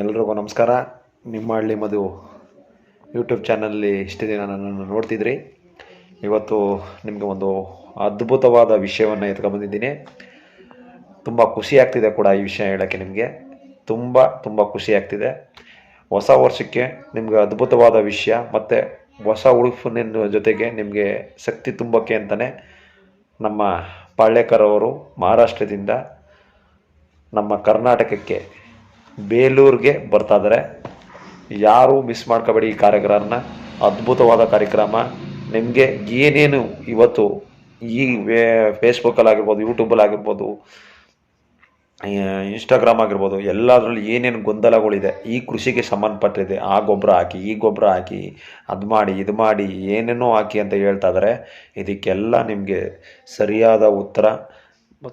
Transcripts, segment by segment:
ಎಲ್ರಿಗೂ ನಮಸ್ಕಾರ. ನಿಮ್ಮ ಹಳ್ಳಿ ಮಧು ಯೂಟ್ಯೂಬ್ ಚಾನಲ್ಲಿ ಇಷ್ಟು ದಿನ ನನ್ನನ್ನು ನೋಡ್ತಿದ್ರಿ. ಇವತ್ತು ನಿಮಗೆ ಒಂದು ಅದ್ಭುತವಾದ ವಿಷಯವನ್ನು ಎತ್ಕೊಂಬಂದಿದ್ದೀನಿ ತುಂಬ ಖುಷಿ ಆಗ್ತಿದೆ ಕೂಡ ಈ ವಿಷಯ ಹೇಳೋಕ್ಕೆ ನಿಮಗೆ. ತುಂಬ ತುಂಬ ಖುಷಿ ಆಗ್ತಿದೆ ಹೊಸ ವರ್ಷಕ್ಕೆ ನಿಮಗೆ ಅದ್ಭುತವಾದ ವಿಷಯ ಮತ್ತು ಹೊಸ ಉಡುಪಿನ ಜೊತೆಗೆ ನಿಮಗೆ ಶಕ್ತಿ ತುಂಬಕ್ಕೆ ಅಂತಲೇ ನಮ್ಮ ಪಾಳ್ಯಕರ್ ಅವರು ಮಹಾರಾಷ್ಟ್ರದಿಂದ ನಮ್ಮ ಕರ್ನಾಟಕಕ್ಕೆ ಬೇಲೂರಿಗೆ ಬರ್ತಾ ಇದ್ದಾರೆ ಯಾರೂ ಮಿಸ್ ಮಾಡ್ಕೋಬೇಡಿ ಈ ಕಾರ್ಯಕ್ರಮನ. ಅದ್ಭುತವಾದ ಕಾರ್ಯಕ್ರಮ. ನಿಮಗೆ ಏನೇನು ಇವತ್ತು ಈ ಆಗಿರ್ಬೋದು ಯೂಟ್ಯೂಬಲ್ಲಿ ಆಗಿರ್ಬೋದು ಇನ್ಸ್ಟಾಗ್ರಾಮ್ ಆಗಿರ್ಬೋದು, ಎಲ್ಲದರಲ್ಲಿ ಏನೇನು ಗೊಂದಲಗಳಿದೆ, ಈ ಕೃಷಿಗೆ ಸಂಬಂಧಪಟ್ಟಿದೆ, ಆ ಗೊಬ್ಬರ ಹಾಕಿ, ಈ ಗೊಬ್ಬರ ಹಾಕಿ, ಅದು ಮಾಡಿ, ಇದು ಮಾಡಿ, ಏನೇನೋ ಹಾಕಿ ಅಂತ ಹೇಳ್ತಾ ಇದ್ದಾರೆ ಇದಕ್ಕೆಲ್ಲ ನಿಮಗೆ ಸರಿಯಾದ ಉತ್ತರ.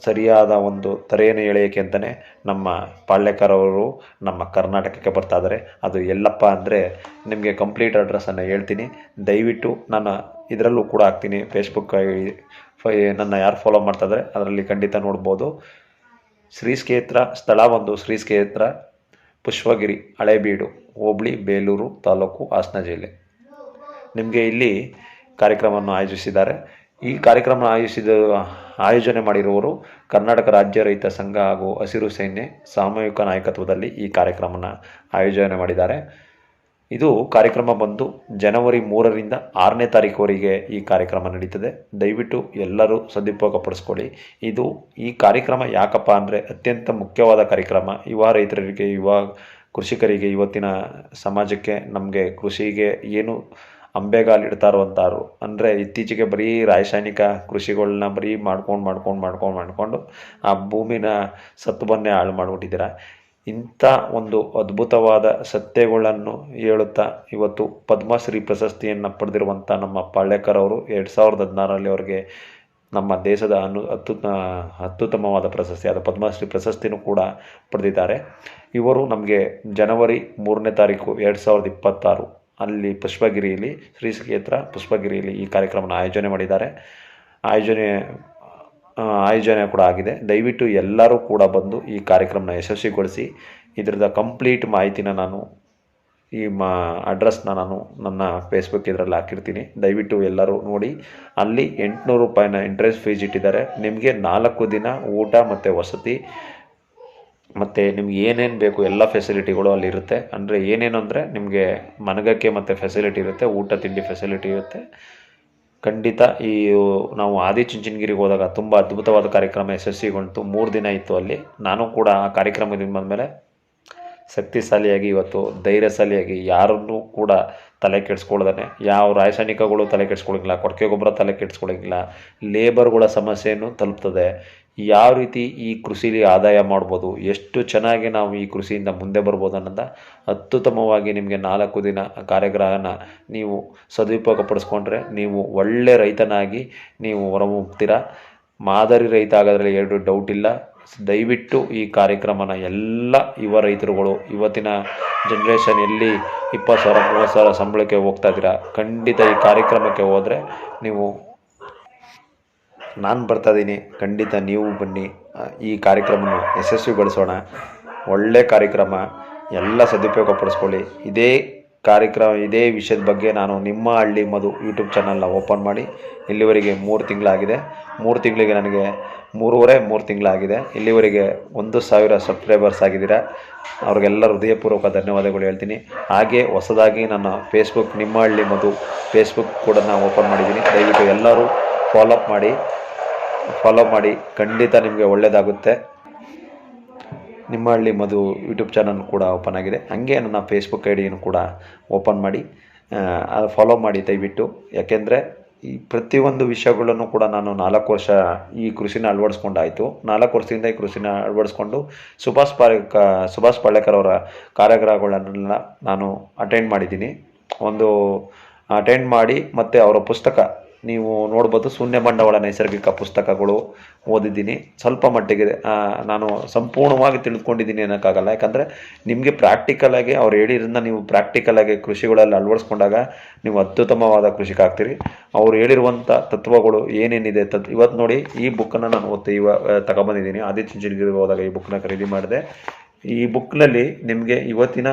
ಸರಿಯಾದ ಒಂದು ತರೆಯನ್ನು ಎಳೆಯೋಕ್ಕೆ ಅಂತಲೇ ನಮ್ಮ ಪಾಳ್ಯಕಾರವರು ನಮ್ಮ ಕರ್ನಾಟಕಕ್ಕೆ ಬರ್ತಾ ಇದ್ದಾರೆ ಅದು ಎಲ್ಲಪ್ಪ ಅಂದರೆ ನಿಮಗೆ ಕಂಪ್ಲೀಟ್ ಅಡ್ರೆಸ್ಸನ್ನು ಹೇಳ್ತೀನಿ. ದಯವಿಟ್ಟು ನಾನು ಇದರಲ್ಲೂ ಕೂಡ ಹಾಕ್ತೀನಿ. ಫೇಸ್ಬುಕ್ ನನ್ನ ಯಾರು ಫಾಲೋ ಮಾಡ್ತಾ ಇದ್ದಾರೆ ಅದರಲ್ಲಿ ಖಂಡಿತ ನೋಡ್ಬೋದು. ಶ್ರೀಕ್ಷೇತ್ರ ಸ್ಥಳ ಒಂದು ಶ್ರೀಕ್ಷೇತ್ರ ಪುಷ್ಪಗಿರಿ, ಹಳೇಬೀಡು, ಹೋಬಳಿ, ಬೇಲೂರು ತಾಲೂಕು ಹಾಸನ ಜಿಲ್ಲೆ. ನಿಮಗೆ ಇಲ್ಲಿ ಕಾರ್ಯಕ್ರಮವನ್ನು ಆಯೋಜಿಸಿದ್ದಾರೆ. ಈ ಕಾರ್ಯಕ್ರಮ ಆಯೋಜಿಸಿದ ಆಯೋಜನೆ ಮಾಡಿರುವವರು ಕರ್ನಾಟಕ ರಾಜ್ಯ ರೈತ ಸಂಘ ಹಾಗೂ ಹಸಿರು ಸೈನ್ಯ ಸಾಮೂಹಿಕ ನಾಯಕತ್ವದಲ್ಲಿ ಈ ಕಾರ್ಯಕ್ರಮನ ಆಯೋಜನೆ ಮಾಡಿದ್ದಾರೆ. ಇದು ಕಾರ್ಯಕ್ರಮ ಬಂದು ಜನವರಿ ಮೂರರಿಂದ ಆರನೇ ತಾರೀಕುವರೆಗೆ ಈ ಕಾರ್ಯಕ್ರಮ ನಡೀತದೆ. ದಯವಿಟ್ಟು ಎಲ್ಲರೂ ಸದುಪಯೋಗ ಪಡಿಸ್ಕೊಳ್ಳಿ. ಇದು ಈ ಕಾರ್ಯಕ್ರಮ ಯಾಕಪ್ಪ ಅಂದರೆ ಅತ್ಯಂತ ಮುಖ್ಯವಾದ ಕಾರ್ಯಕ್ರಮ. ಯುವ ರೈತರಿಗೆ, ಯುವ ಕೃಷಿಕರಿಗೆ ಇವತ್ತಿನ ಸಮಾಜಕ್ಕೆ, ನಮಗೆ ಕೃಷಿಗೆ ಏನು ಅಂಬೆಗಾಲು ಇಡ್ತಾ ಇರುವಂಥವ್ರು ಅಂದರೆ ಇತ್ತೀಚೆಗೆ ಬರೀ ರಾಸಾಯನಿಕ ಕೃಷಿಗಳನ್ನ ಬರೀ ಮಾಡ್ಕೊಂಡು ಮಾಡ್ಕೊಂಡು ಮಾಡ್ಕೊಂಡು ಮಾಡಿಕೊಂಡು ಆ ಭೂಮಿನ ಸತ್ವನ್ನೇ ಹಾಳು ಮಾಡಿಬಿಟ್ಟಿದ್ದೀರ. ಇಂಥ ಒಂದು ಅದ್ಭುತವಾದ ಸತ್ಯಗಳನ್ನು ಹೇಳುತ್ತಾ ಇವತ್ತು ಪದ್ಮಶ್ರೀ ಪ್ರಶಸ್ತಿಯನ್ನು ಪಡೆದಿರುವಂಥ ನಮ್ಮ ಪಾಳ್ಯಕರ್ ಅವರು ಎರಡು ಸಾವಿರದ ಹದಿನಾರರಲ್ಲಿ ಅವರಿಗೆ ನಮ್ಮ ದೇಶದ ಅನು ಅತ್ಯುತ್ತ ಅತ್ಯುತ್ತಮವಾದ ಪ್ರಶಸ್ತಿ, ಆದ ಪದ್ಮಶ್ರೀ ಪ್ರಶಸ್ತಿನೂ ಕೂಡ ಪಡೆದಿದ್ದಾರೆ. ಇವರು ನಮಗೆ ಜನವರಿ ಮೂರನೇ ತಾರೀಕು ಎರಡು ಸಾವಿರದ ಇಪ್ಪತ್ತಾರು ಅಲ್ಲಿ ಪುಷ್ಪಗಿರಿಯಲ್ಲಿ, ಶ್ರೀ ಕ್ಷೇತ್ರ ಪುಷ್ಪಗಿರಿಯಲ್ಲಿ ಈ ಕಾರ್ಯಕ್ರಮನ ಆಯೋಜನೆ ಮಾಡಿದ್ದಾರೆ. ಆಯೋಜನೆ ಆಯೋಜನೆ ಕೂಡ ಆಗಿದೆ. ದಯವಿಟ್ಟು ಎಲ್ಲರೂ ಕೂಡ ಬಂದು ಈ ಕಾರ್ಯಕ್ರಮನ ಯಶಸ್ವಿಗೊಳಿಸಿ ಇದರದ ಕಂಪ್ಲೀಟ್ ಮಾಹಿತಿನ ನಾನು, ಈ ಮಾ, ಅಡ್ರೆಸ್ನ ನಾನು ನನ್ನ ಫೇಸ್ಬುಕ್ ಇದರಲ್ಲಿ ಹಾಕಿರ್ತೀನಿ. ದಯವಿಟ್ಟು ಎಲ್ಲರೂ ನೋಡಿ. ಅಲ್ಲಿ ಎಂಟುನೂರು ರೂಪಾಯಿನ ಇಂಟ್ರೆಸ್ಟ್ ಫೀಸ್ ಇಟ್ಟಿದ್ದಾರೆ. ನಿಮಗೆ ನಾಲ್ಕು ದಿನ ಊಟ ಮತ್ತು ವಸತಿ ಮತ್ತು ನಿಮ್ಗೆ ಏನೇನು ಬೇಕು ಎಲ್ಲ ಫೆಸಿಲಿಟಿಗಳು ಅಲ್ಲಿ ಇರುತ್ತೆ. ಅಂದರೆ ಏನೇನು ಅಂದರೆ ನಿಮಗೆ ಮನಗಕ್ಕೆ ಮತ್ತು ಫೆಸಿಲಿಟಿ ಇರುತ್ತೆ, ಊಟ, ತಿಂಡಿ ಫೆಸಿಲಿಟಿ ಇರುತ್ತೆ. ಖಂಡಿತ ಈ ನಾವು ಆದಿಚುಂಚನಗಿರಿಗೆ ಹೋದಾಗ ತುಂಬ ಅದ್ಭುತವಾದ ಕಾರ್ಯಕ್ರಮ ಯಶಸ್ವಿಗೊಂಡು ಮೂರು ದಿನ ಇತ್ತು ಅಲ್ಲಿ. ನಾನು ಕೂಡ ಆ ಕಾರ್ಯಕ್ರಮದಿಂದ ಬಂದಮೇಲೆ ಶಕ್ತಿಶಾಲಿಯಾಗಿ ಇವತ್ತು, ಧೈರ್ಯಶಾಲಿಯಾಗಿ ಯಾರನ್ನೂ ಕೂಡ ತಲೆ ಕೆಡಿಸ್ಕೊಳ್ದೇ ಯಾವ ರಾಸಾಯನಿಕಗಳು ತಲೆ ಕೆಡಿಸ್ಕೊಳ್ಳೋಂಗಿಲ್ಲ ಕೊಟ್ಟಿಗೆ ಗೊಬ್ಬರ ತಲೆ ಕೆಡಿಸ್ಕೊಳ್ಳೋಂಗಿಲ್ಲ ಲೇಬರ್ಗಳ ಸಮಸ್ಯೆಯನ್ನು ತಲುಪ್ತದೆ. ಯಾವ ರೀತಿ ಈ ಕೃಷಿಲಿ ಆದಾಯ ಮಾಡ್ಬೋದು, ಎಷ್ಟು ಚೆನ್ನಾಗಿ ನಾವು ಈ ಕೃಷಿಯಿಂದ ಮುಂದೆ ಬರ್ಬೋದು ಅನ್ನೋದ ಅತ್ಯುತ್ತಮವಾಗಿ ನಿಮಗೆ ನಾಲ್ಕು ದಿನ ಕಾರ್ಯಕ್ರಮನ ನೀವು ಸದುಪಯೋಗ ಪಡಿಸ್ಕೊಂಡ್ರೆ ನೀವು ಒಳ್ಳೆ ರೈತನಾಗಿ ನೀವು ಹೊರಹೋಗ್ತೀರ ಮಾದರಿ ರೈತ ಆಗೋದ್ರಲ್ಲಿ ಎರಡು ಡೌಟ್ ಇಲ್ಲ. ದಯವಿಟ್ಟು ಈ ಕಾರ್ಯಕ್ರಮನ ಎಲ್ಲ ಯುವ ರೈತರುಗಳು, ಇವತ್ತಿನ ಜನ್ರೇಷನ್ ಎಲ್ಲಿ ಇಪ್ಪತ್ತು ಸಾವಿರ, ಮೂವತ್ತು ಸಾವಿರ ಸಂಬಳಕ್ಕೆ ಹೋಗ್ತಾ ಇದ್ದೀರಾ, ಖಂಡಿತ ಈ ಕಾರ್ಯಕ್ರಮಕ್ಕೆ ಹೋದರೆ ನೀವು ನಾನು ಬರ್ತಾ ಇದ್ದೀನಿ ಖಂಡಿತ ನೀವು ಬನ್ನಿ. ಈ ಕಾರ್ಯಕ್ರಮವನ್ನು ಯಶಸ್ವಿಗೊಳಿಸೋಣ. ಒಳ್ಳೆ ಕಾರ್ಯಕ್ರಮ. ಎಲ್ಲ ಸದುಪಯೋಗ ಪಡಿಸ್ಕೊಳ್ಳಿ. ಇದೇ ಕಾರ್ಯಕ್ರಮ, ಇದೇ ವಿಷಯದ ಬಗ್ಗೆ ನಾನು ನಿಮ್ಮ ಹಳ್ಳಿ ಮಧು ಯೂಟ್ಯೂಬ್ ಚಾನಲ್ನ ಓಪನ್ ಮಾಡಿ ಇಲ್ಲಿವರೆಗೆ ಮೂರು ತಿಂಗಳಾಗಿದೆ. ಮೂರು ತಿಂಗಳಿಗೆ ನನಗೆ ಮೂರುವರೆ, ಮೂರು ತಿಂಗಳಾಗಿದೆ. ಇಲ್ಲಿವರೆಗೆ ಒಂದು ಸಾವಿರ ಸಬ್ಸ್ಕ್ರೈಬರ್ಸ್ ಆಗಿದ್ದೀರಾ? ಅವ್ರಿಗೆಲ್ಲ ಹೃದಯಪೂರ್ವಕ ಧನ್ಯವಾದಗಳು ಹೇಳ್ತೀನಿ. ಹಾಗೆ ಹೊಸದಾಗಿ ನನ್ನ ಫೇಸ್ಬುಕ್ ನಿಮ್ಮ ಹಳ್ಳಿ ಮಧು ಫೇಸ್ಬುಕ್ ಕೂಡ ನಾನು ಓಪನ್ ಮಾಡಿದ್ದೀನಿ. ದಯವಿಟ್ಟು ಎಲ್ಲರೂ ಫಾಲೋಅಪ್ ಮಾಡಿ ಫಾಲೋ ಮಾಡಿ, ಖಂಡಿತ ನಿಮಗೆ ಒಳ್ಳೆಯದಾಗುತ್ತೆ ನಿಮ್ಮ ಹಳ್ಳಿ ಮಧು ಯೂಟ್ಯೂಬ್ ಚಾನಲ್ ಕೂಡ ಓಪನ್ ಆಗಿದೆ. ಹಾಗೆ ನನ್ನ ಫೇಸ್ಬುಕ್ ಐ ಡಿಯನ್ನು ಕೂಡ ಓಪನ್ ಮಾಡಿ ಫಾಲೋ ಮಾಡಿ ದಯವಿಟ್ಟು. ಯಾಕೆಂದರೆ ಈ ಪ್ರತಿಯೊಂದು ವಿಷಯಗಳನ್ನು ಕೂಡ ನಾನು ನಾಲ್ಕು ವರ್ಷ ಈ ಕೃಷಿನ ಅಳವಡಿಸ್ಕೊಂಡಾಯಿತು. ನಾಲ್ಕು ವರ್ಷದಿಂದ ಈ ಕೃಷಿನ ಅಳವಡಿಸ್ಕೊಂಡು ಸುಭಾಷ್ ಪಾಲೇಕ ಸುಭಾಷ್ ಪಾಳೇಕರ್ ಅವರ ಕಾರ್ಯಾಗ್ರಹಗಳನ್ನೆಲ್ಲ ನಾನು ಅಟೆಂಡ್ ಮಾಡಿದ್ದೀನಿ. ಒಂದು ಅಟೆಂಡ್ ಮಾಡಿ ಮತ್ತು ಅವರ ಪುಸ್ತಕ ನೀವು ನೋಡ್ಬೋದು ಶೂನ್ಯ ಬಂಡವಾಳ ನೈಸರ್ಗಿಕ ಪುಸ್ತಕಗಳು ಓದಿದ್ದೀನಿ. ಸ್ವಲ್ಪ ಮಟ್ಟಿಗೆ ನಾನು ಸಂಪೂರ್ಣವಾಗಿ ತಿಳಿದುಕೊಂಡಿದ್ದೀನಿ ಅನ್ನೋಕ್ಕಾಗಲ್ಲ. ಯಾಕಂದರೆ ನಿಮಗೆ ಪ್ರಾಕ್ಟಿಕಲಾಗಿ ಅವ್ರು ಹೇಳಿರೋದನ್ನ ನೀವು ಪ್ರಾಕ್ಟಿಕಲಾಗಿ ಕೃಷಿಗಳಲ್ಲಿ ಅಳವಡಿಸ್ಕೊಂಡಾಗ ನೀವು ಅತ್ಯುತ್ತಮವಾದ ಕೃಷಿಕಾಗ್ತೀರಿ. ಅವ್ರು ಹೇಳಿರುವಂಥ ತತ್ವಗಳು ಏನೇನಿದೆ, ತತ್ ಇವತ್ತು ನೋಡಿ ಈ ಬುಕ್ಕನ್ನು ನಾನು ಓದ್ತಿ ಇವ ತಗೊಬಂದಿದ್ದೀನಿ. ಆದಿತ್ಯ ಹೋದಾಗ ಈ ಬುಕ್ನ ಖರೀದಿ ಮಾಡಿದೆ. ಈ ಬುಕ್ನಲ್ಲಿ ನಿಮಗೆ ಇವತ್ತಿನ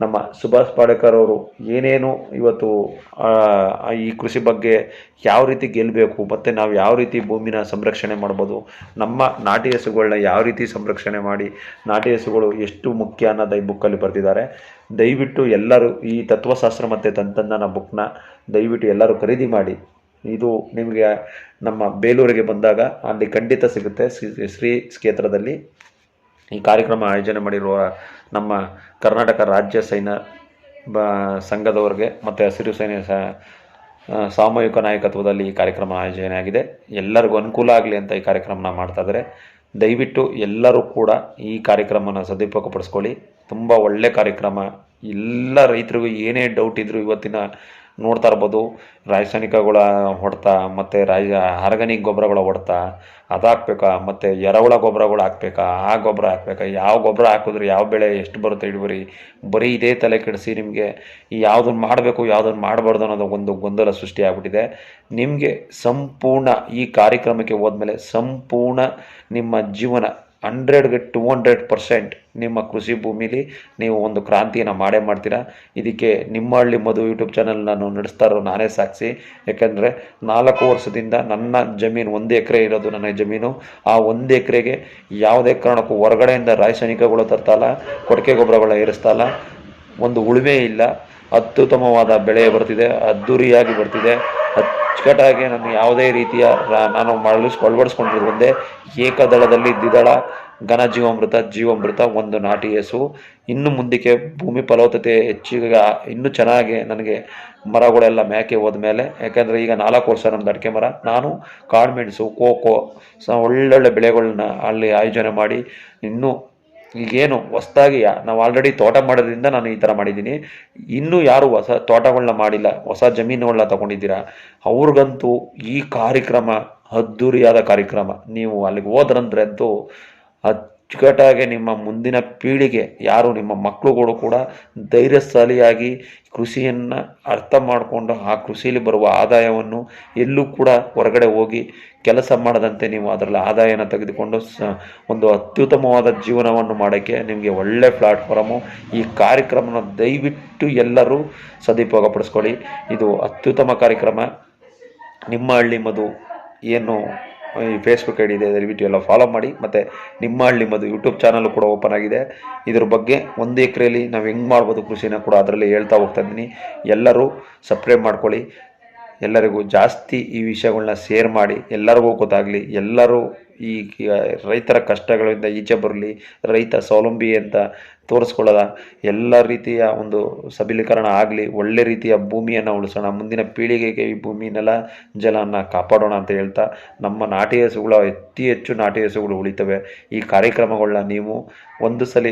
ನಮ್ಮ ಸುಭಾಷ್ ಪಾಡೇಕರ್ ಅವರು ಏನೇನು ಇವತ್ತು ಈ ಕೃಷಿ ಬಗ್ಗೆ ಯಾವ ರೀತಿ ಗೆಲ್ಲಬೇಕು, ಮತ್ತು ನಾವು ಯಾವ ರೀತಿ ಭೂಮಿನ ಸಂರಕ್ಷಣೆ ಮಾಡ್ಬೋದು, ನಮ್ಮ ನಾಟಿ ಹಸುಗಳನ್ನ ಯಾವ ರೀತಿ ಸಂರಕ್ಷಣೆ ಮಾಡಿ, ನಾಟಿ ಹಸುಗಳು ಎಷ್ಟು ಮುಖ್ಯ ಅನ್ನೋದು ಈ ಬುಕ್ಕಲ್ಲಿ ಬರೆದಿದ್ದಾರೆ. ದಯವಿಟ್ಟು ಎಲ್ಲರೂ ಈ ತತ್ವಶಾಸ್ತ್ರ ಮತ್ತು ತಂತ್ರಜ್ಞಾನ ಬುಕ್ನ ದಯವಿಟ್ಟು ಎಲ್ಲರೂ ಖರೀದಿ ಮಾಡಿ. ಇದು ನಿಮಗೆ ನಮ್ಮ ಬೇಲೂರಿಗೆ ಬಂದಾಗ ಅಲ್ಲಿ ಖಂಡಿತ ಸಿಗುತ್ತೆ. ಶ್ರೀ- ಶ್ರೀ ಕ್ಷೇತ್ರದಲ್ಲಿ ಈ ಕಾರ್ಯಕ್ರಮ ಆಯೋಜನೆ ಮಾಡಿರುವ ನಮ್ಮ ಕರ್ನಾಟಕ ರಾಜ್ಯ ಸೈನ್ಯ ಬ, ಸಂಘದವರಿಗೆ ಮತ್ತು ಹಸಿರು ಸೇನೆ ಸ ಸಾಮೂಹಿಕ ನಾಯಕತ್ವದಲ್ಲಿ ಈ ಕಾರ್ಯಕ್ರಮ ಆಯೋಜನೆ ಆಗಿದೆ. ಎಲ್ಲರಿಗೂ ಅನುಕೂಲ ಆಗಲಿ ಅಂತ ಈ ಕಾರ್ಯಕ್ರಮನ ಮಾಡ್ತಾ ಇದ್ದಾರೆ. ದಯವಿಟ್ಟು ಎಲ್ಲರೂ ಕೂಡ ಈ ಕಾರ್ಯಕ್ರಮನ ಸದುಪಯೋಗಪಡಿಸ್ಕೊಳ್ಳಿ. ತುಂಬ ಒಳ್ಳೆ ಕಾರ್ಯಕ್ರಮ. ಎಲ್ಲ ರೈತರಿಗೂ ಏನೇ ಡೌಟ್ ಇದ್ದರೂ ಇವತ್ತಿನ ನೋಡ್ತಾ ಇರ್ಬೋದು. ರಾಸಾಯನಿಕಗಳ ಹೊಡೆತ ಮತ್ತು ರಾಯ ಆರ್ಗಾನಿಕ್ ಗೊಬ್ಬರಗಳ ಅದು ಹಾಕ್ಬೇಕಾ ಮತ್ತು ಎರೆಹುಳ ಗೊಬ್ಬರಗಳು ಹಾಕ್ಬೇಕಾ? ಆ ಗೊಬ್ಬರ ಹಾಕ್ಬೇಕಾ? ಯಾವ ಗೊಬ್ಬರ ಹಾಕಿದ್ರೆ ಯಾವ ಬೆಳೆ ಎಷ್ಟು ಬರುತ್ತೆ ಇಳುವರಿ? ಬರೀ ಇದೇ ತಲೆ ಕೆಡಿಸಿ ನಿಮಗೆ ಯಾವುದನ್ನು ಮಾಡಬೇಕು ಯಾವುದನ್ನು ಮಾಡಬಾರ್ದು ಅನ್ನೋದು ಒಂದು ಗೊಂದಲ ಸೃಷ್ಟಿ ಆಗ್ಬಿಟ್ಟಿದೆ. ನಿಮಗೆ ಸಂಪೂರ್ಣ ಈ ಕಾರ್ಯಕ್ರಮಕ್ಕೆ ಹೋದ್ಮೇಲೆ ಸಂಪೂರ್ಣ ನಿಮ್ಮ ಜೀವನ ಹಂಡ್ರೆಡ್ಗೆ ಟು ಹಂಡ್ರೆಡ್ ಪರ್ಸೆಂಟ್ ನಿಮ್ಮ ಕೃಷಿ ಭೂಮಿಲಿ ನೀವು ಒಂದು ಕ್ರಾಂತಿಯನ್ನು ಮಾಡೇ ಮಾಡ್ತೀರಾ? ಇದಕ್ಕೆ ನಿಮ್ಮ ಹಳ್ಳಿ ಮಧು ಯೂಟ್ಯೂಬ್ ಚಾನಲ್ ನಾನು ನಡೆಸ್ತಾ ಇರೋ ನಾನೇ ಸಾಕ್ಷಿ. ಯಾಕಂದರೆ ನಾಲ್ಕು ವರ್ಷದಿಂದ ನನ್ನ ಜಮೀನು ಒಂದು ಎಕರೆ ಇರೋದು ನನ್ನ ಜಮೀನು. ಆ ಒಂದು ಎಕರೆಗೆ ಯಾವುದೇ ಕಾರಣಕ್ಕೂ ಹೊರಗಡೆಯಿಂದ ರಾಸಾಯನಿಕಗಳು ತರ್ತಾಯಿಲ್ಲ ಕೊಡಕೆ ಗೊಬ್ಬರಗಳ ಏರಿಸ್ತಾಯಿಲ್ಲ ಒಂದು ಉಳುಮೆ ಇಲ್ಲ. ಅತ್ಯುತ್ತಮವಾದ ಬೆಳೆ ಬರ್ತಿದೆ, ಅದ್ದೂರಿಯಾಗಿ ಬರ್ತಿದೆ. ಅಚ್ಚುಕಟ್ಟಾಗಿ ನಾನು ಯಾವುದೇ ರೀತಿಯ ನಾನು ಮರಳಿಸ್ ಅಳವಡಿಸ್ಕೊಂಡಿರೋದು ಏಕದಳದಲ್ಲಿ ದ್ವಿದಳ ಘನ ಜೀವಾಮೃತ ಜೀವಾಮೃತ, ಒಂದು ನಾಟಿ ಹೆಸು ಇನ್ನು ಮುಂದಕ್ಕೆ ಭೂಮಿ ಫಲವತ್ತತೆ ಹೆಚ್ಚಿಗೆ, ಇನ್ನೂ ಚೆನ್ನಾಗಿ ನನಗೆ ಮರಗಳೆಲ್ಲ ಮೇಕೆ ಹೋದ್ಮೇಲೆ ಯಾಕೆಂದರೆ ಈಗ ನಾಲ್ಕು ವರ್ಷ ನಮ್ಮದು ಅಡಿಕೆ ಮರ. ನಾನು ಕಾಳುಮೆಣಸು ಕೋಕೋ ಸ ಒಳ್ಳೊಳ್ಳೆ ಬೆಳೆಗಳನ್ನ ಅಲ್ಲಿ ಆಯೋಜನೆ ಮಾಡಿ, ಇನ್ನೂ ಈಗೇನು ಹೊಸದಾಗಿ ನಾವು ಆಲ್ರೆಡಿ ತೋಟ ಮಾಡೋದ್ರಿಂದ ನಾನು ಈ ಥರ ಮಾಡಿದ್ದೀನಿ. ಇನ್ನೂ ಯಾರು ಹೊಸ ತೋಟಗಳನ್ನ ಮಾಡಿಲ್ಲ, ಹೊಸ ಜಮೀನುಗಳನ್ನ ತಗೊಂಡಿದ್ದೀರಾ? ಅವ್ರಿಗಂತೂ ಈ ಕಾರ್ಯಕ್ರಮ ಅದ್ಧೂರಿಯಾದ ಕಾರ್ಯಕ್ರಮ. ನೀವು ಅಲ್ಲಿಗೆ ಹೋದ್ರಂದ್ರೆ ಅಂತೂ ಅಚ್ಚುಕಟ್ಟಾಗಿ ನಿಮ್ಮ ಮುಂದಿನ ಪೀಳಿಗೆ, ಯಾರು ನಿಮ್ಮ ಮಕ್ಕಳುಗಳು ಕೂಡ ಧೈರ್ಯಶಾಲಿಯಾಗಿ ಕೃಷಿಯನ್ನು ಅರ್ಥ ಮಾಡಿಕೊಂಡು ಆ ಕೃಷಿಯಲ್ಲಿ ಬರುವ ಆದಾಯವನ್ನು ಎಲ್ಲೂ ಕೂಡ ಹೊರಗಡೆ ಹೋಗಿ ಕೆಲಸ ಮಾಡದಂತೆ ನೀವು ಅದರಲ್ಲಿ ಆದಾಯನ ತೆಗೆದುಕೊಂಡು ಸ, ಒಂದು ಅತ್ಯುತ್ತಮವಾದ ಜೀವನವನ್ನು ಮಾಡೋಕ್ಕೆ ನಿಮಗೆ ಒಳ್ಳೆ ಪ್ಲಾಟ್ಫಾರಮು ಈ ಕಾರ್ಯಕ್ರಮನ ದಯವಿಟ್ಟು ಎಲ್ಲರೂ ಸದುಪಯೋಗಪಡಿಸ್ಕೊಳ್ಳಿ. ಇದು ಅತ್ಯುತ್ತಮ ಕಾರ್ಯಕ್ರಮ. ನಿಮ್ಮ ಹಳ್ಳಿ ಮದು ಏನು ಈ ಫೇಸ್ಬುಕ್ ಡಿ ಇದೆ ದಯವಿಟ್ಟು ಎಲ್ಲ ಫಾಲೋ ಮಾಡಿ, ಮತ್ತು ನಿಮ್ಮ ಹಳ್ಳಿ ಮಧು ಯೂಟ್ಯೂಬ್ ಚಾನಲ್ ಕೂಡ ಓಪನ್ ಆಗಿದೆ. ಇದ್ರ ಬಗ್ಗೆ ಒಂದು ಎಕರೆಯಲ್ಲಿ ನಾವು ಹೆಂಗೆ ಮಾಡ್ಬೋದು ಕೃಷಿನ ಕೂಡ ಅದರಲ್ಲಿ ಹೇಳ್ತಾ ಹೋಗ್ತಾ ಇದ್ದೀನಿ. ಎಲ್ಲರೂ ಸಬ್ಸ್ಕ್ರೈಬ್ ಮಾಡ್ಕೊಳ್ಳಿ. ಎಲ್ಲರಿಗೂ ಜಾಸ್ತಿ ಈ ವಿಷಯಗಳನ್ನ ಶೇರ್ ಮಾಡಿ. ಎಲ್ಲರಿಗೂ ಗೊತ್ತಾಗಲಿ. ಎಲ್ಲರೂ ಈ ರೈತರ ಕಷ್ಟಗಳಿಂದ ಈಚೆ ಬರಲಿ. ರೈತ ಸ್ವಾವಲಂಬಿ ಅಂತ ತೋರಿಸ್ಕೊಳ್ಳೋದ ಎಲ್ಲ ರೀತಿಯ ಒಂದು ಸಬಲೀಕರಣ ಆಗಲಿ, ಒಳ್ಳೆ ರೀತಿಯ ಭೂಮಿಯನ್ನು ಉಳಿಸೋಣ, ಮುಂದಿನ ಪೀಳಿಗೆಗೆ ಈ ಭೂಮಿನೆಲ್ಲ ಕಾಪಾಡೋಣ ಅಂತ ಹೇಳ್ತಾ ನಮ್ಮ ನಾಟಿ ಹಸುಗಳು ಅತಿ ಹೆಚ್ಚು ನಾಟಿ ಹಸುಗಳು ಉಳಿತವೆ. ಈ ಕಾರ್ಯಕ್ರಮಗಳನ್ನ ನೀವು ಒಂದು ಸಲ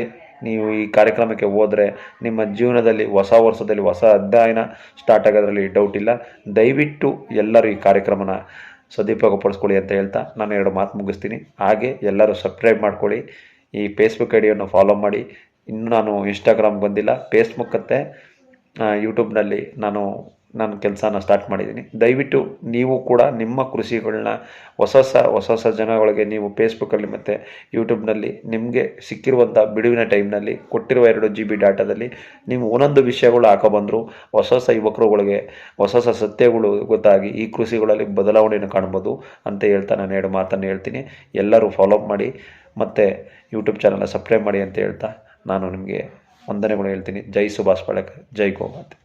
ನೀವು ಈ ಕಾರ್ಯಕ್ರಮಕ್ಕೆ ಹೋದರೆ ನಿಮ್ಮ ಜೀವನದಲ್ಲಿ ಹೊಸ ವರ್ಷದಲ್ಲಿ ಹೊಸ ಅಧ್ಯಯನ ಸ್ಟಾರ್ಟ್ ಆಗೋದ್ರಲ್ಲಿ ಡೌಟ್ ಇಲ್ಲ. ದಯವಿಟ್ಟು ಎಲ್ಲರೂ ಈ ಕಾರ್ಯಕ್ರಮನ ಸದುಪಯೋಗಪಡಿಸ್ಕೊಳ್ಳಿ ಅಂತ ಹೇಳ್ತಾ ನಾನು ಎರಡು ಮಾತು ಮುಗಿಸ್ತೀನಿ. ಹಾಗೆ ಎಲ್ಲರೂ ಸಬ್ಸ್ಕ್ರೈಬ್ ಮಾಡ್ಕೊಳ್ಳಿ. ಈ ಫೇಸ್ಬುಕ್ ಐಡಿಯನ್ನು ಫಾಲೋ ಮಾಡಿ. ಇನ್ನು ನಾನು ಇನ್ಸ್ಟಾಗ್ರಾಮ್ ಬಂದಿಲ್ಲ ಫೇಸ್ಬುಕ್ ಮತ್ತು ಯೂಟ್ಯೂಬ್ನಲ್ಲಿ ನಾನು ನನ್ನ ಕೆಲಸನ ಸ್ಟಾರ್ಟ್ ಮಾಡಿದ್ದೀನಿ. ದಯವಿಟ್ಟು ನೀವು ಕೂಡ ನಿಮ್ಮ ಕೃಷಿಗಳನ್ನ, ಹೊಸ ಹೊಸ ಹೊಸ ಹೊಸ ಜನಗಳಿಗೆ ನೀವು ಫೇಸ್ಬುಕ್ಕಲ್ಲಿ ಮತ್ತು ಯೂಟ್ಯೂಬ್ನಲ್ಲಿ ನಿಮಗೆ ಸಿಕ್ಕಿರುವಂಥ ಬಿಡುವಿನ ಟೈಮ್ನಲ್ಲಿ ಕೊಟ್ಟಿರುವ ಎರಡು ಜಿ ಬಿ ಡಾಟಾದಲ್ಲಿ ನೀವು ಒಂದೊಂದು ವಿಷಯಗಳು ಹಾಕೊಬಂದರು ಹೊಸ ಹೊಸ ಯುವಕರುಗಳಿಗೆ, ಹೊಸ ಹೊಸ ಸತ್ಯಗಳು ಗೊತ್ತಾಗಿ ಈ ಕೃಷಿಗಳಲ್ಲಿ ಬದಲಾವಣೆಯನ್ನು ಕಾಣ್ಬೋದು ಅಂತ ಹೇಳ್ತಾ ನಾನು ಎರಡು ಮಾತನ್ನು ಹೇಳ್ತೀನಿ. ಎಲ್ಲರೂ ಫಾಲೋ ಮಾಡಿ ಮತ್ತು ಯೂಟ್ಯೂಬ್ ಚಾನಲ್ನ ಸಬ್ಸ್ಕ್ರೈಬ್ ಮಾಡಿ ಅಂತ ಹೇಳ್ತಾ ನಾನು ನಿಮಗೆ ವಂದನೆಗಳು ಹೇಳ್ತೀನಿ. ಜೈ ಸುಭಾಷ್ ಪಾಳೇಕರ್ ಜೈ ಗೋಮಾತೆ.